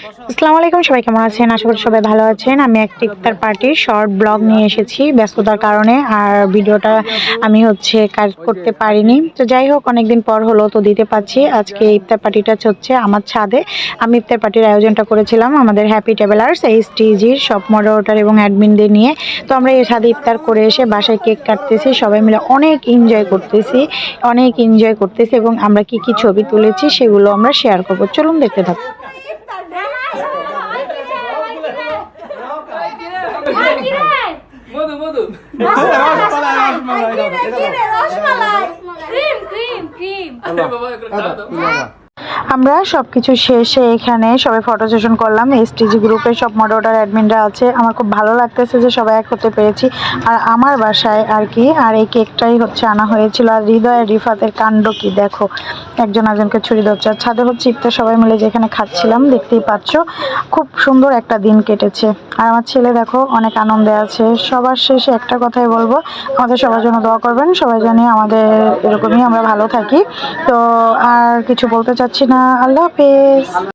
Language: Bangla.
আসসালামু আলাইকুম, সবাই কেমন আছেন? আশা করি সবাই ভালো আছেন। আমি একটি ইফতার পার্টির শর্ট ব্লগ নিয়ে এসেছি ব্যস্ততার কারণে, আর ভিডিওটা আমি হচ্ছে কাজ করতে পারিনি। তো যাই হোক, অনেকদিন পর হলো, তো দিতে পারছি। আজকে ইফতার পার্টিটা হচ্ছে আমার ছাদে। আমি ইফতার পার্টির আয়োজনটা করেছিলাম আমাদের হ্যাপি ট্রাভেলার্স এইচ টিজির সব মডারেটর এবং অ্যাডমিনদের নিয়ে। তো আমরা এই ছাদে ইফতার করে এসে বাসায় কেক কাটতেছি, সবাই মিলে অনেক এনজয় করতেছি, অনেক এনজয় করতেছি এবং আমরা কি কি ছবি তুলেছি সেগুলো আমরা শেয়ার করব। চলুন দেখতে থাকুন। মধু মধু ক্রিম ক্রিম ক্রিম বাবা একটু সব কিছু শেষে এখানে সবাই ফটো সেশন করলাম। এসটিজি গ্রুপের সব মডারেটর অ্যাডমিনরা আছে। আমার খুব ভালো লাগতেছে যে সবাই এক হতে পেরেছি। আর আমার বাসায় আর কি, আর এই কেকটাই হচ্ছে আনা হয়েছিল। আর হৃদয় রিফাতের কাণ্ড কি দেখো? একজন একজনকে ছুরি ধরছে। আর ছাদে হচ্ছে ইফতার, সবাই মিলে যেখানে খাচ্ছিলাম, দেখতেই পাচ্ছ। খুব সুন্দর একটা দিন কেটেছে। আর আমার ছেলে দেখো, অনেক আনন্দে আছে। সবার শেষে একটা কথাই বলব, আমাদের সবার জন্য দোয়া করবেন, সবাই জানি আমাদের এরকমই আমরা ভালো থাকি। তো আর কিছু বলতে চাচ্ছি না। আল্লাহ হাফেজ।